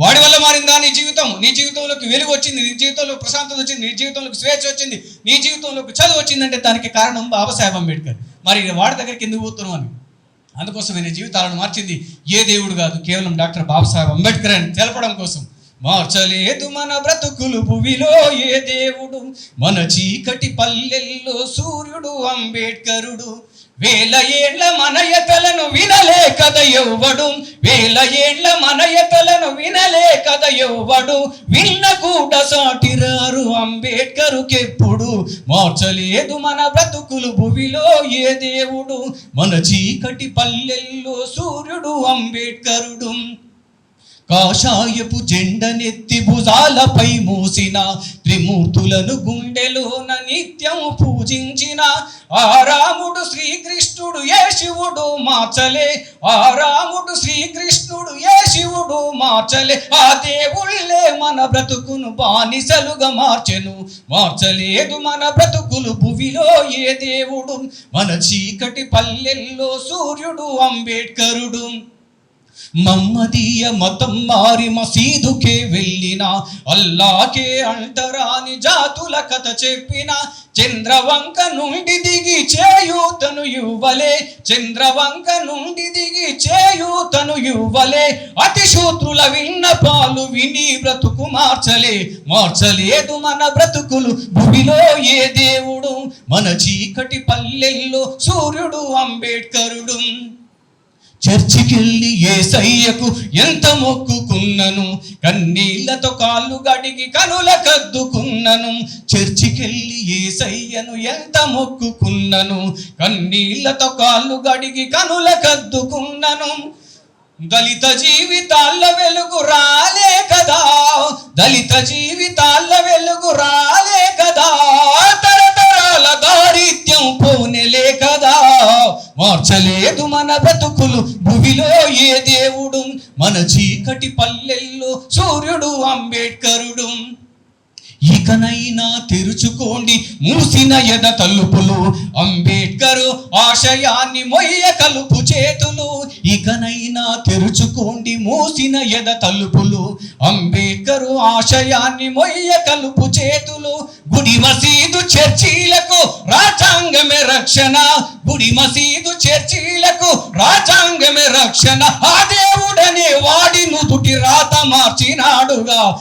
వాడి వల్ల మారిందా? నీ జీవితం నీ జీవితంలోకి వెలుగు వచ్చింది నీ జీవితంలో ప్రశాంతత వచ్చింది నీ జీవితంలోకి స్వేచ్ఛ వచ్చింది నీ జీవితంలోకి చదువు వచ్చిందంటే దానికి కారణం బాబాసాహెబ్ అంబేద్కర్. మరి వాడి దగ్గరికి ఎందుకు పోతున్నావు అని? అందుకోసం జీవితాలను మార్చింది ఏ దేవుడు కాదు కేవలం డాక్టర్ బాబాసాహెబ్ అంబేద్కర్ అని తెలపడం కోసం. మార్చలేదు మన బ్రతుకులు భువిలో ఏ దేవుడు? మన చీకటి పల్లెల్లో సూర్యుడు అంబేద్కరుడు. వేల ఏళ్ళ మనయతలను వినలే కథ ఎవ్వడు. వేల ఏళ్ళ మనయతలను వినలే కథ ఎవ్వడు. విన్న కూడా సాటిరారు అంబేడ్కరుకెప్పుడు మార్చలేదు మన బ్రతుకులు భువిలో ఏ దేవుడు. మన చీకటి పల్లెల్లో సూర్యుడు అంబేడ్కరుడు కాషాయపు జెండనెత్తి భుజాలపై మూసిన త్రిమూర్తులను గుండెలోన నిత్యం పూజించిన ఆ రాముడు శ్రీకృష్ణుడు ఏ శివుడు మాచలే. ఆ రాముడు శ్రీకృష్ణుడు ఏ శివుడు మార్చలే ఆ దేవుళ్ళే మన బ్రతుకును బానిసలుగా మార్చెను. మార్చలేదు మన బ్రతుకులు భువిలో ఏ దేవుడు? మన చీకటి పల్లెల్లో సూర్యుడు అంబేడ్కరుడు. మమ్మదీయ మతం మారి మసీదుకే వెళ్ళిన అల్లాకే అంటరాని జాతుల కథ చెప్పిన చంద్రవంక నుండి దిగి చేయూతను ఇవ్వలే చంద్రవంక నుండి దిగి చేయూతను ఇవ్వలే అతి శూద్రుల విన్న పాలు విని బ్రతుకు మార్చలే మార్చలేదు మన బ్రతుకులు భూమిలో ఏ దేవుడు? మన చీకటి పల్లెల్లో సూర్యుడు అంబేడ్కరుడు. చర్చికెళ్ళి ఏసయ్యకు ఎంత మొక్కుకున్నను? కన్నీళ్ళతో కాళ్ళు గడిగి కనుల కద్దుకున్నను. చర్చికెళ్ళి ఏసయ్యను ఎంత మొక్కుకున్నను? కన్నీళ్ళతో కాళ్ళు గడిగి కనుల కద్దుకున్నను. దళిత జీవితాల్లో వెలుగు రాలే కదా. దళిత జీ మార్చలేదు మన బతుకులు. భువిలో ఏ దేవుడు? మన చీకటి పల్లెల్లో సూర్యుడు అంబేద్కరుడు. ఇకనైనా తెరుచుకోండి మూసిన ఎద తలుపులు. అంబేడ్కర్ ఆశయాన్ని మొయ్య కలుపు చేతులు. ఇకనైనా తెరుచుకోండి మూసిన ఎద తలుపులు. అంబేడ్కర్ ఆశయాన్ని మొయ్య కలుపు చేతులు. గుడి మసీదు చర్చీలకు రాజ్యాంగమే రక్షణ. గుడి మసీదు చర్చీలకు రాజ్యాంగమే రక్షణ. ఆ దేవుడనే వాడి నుదుటి రాత మార్చినాడుగా.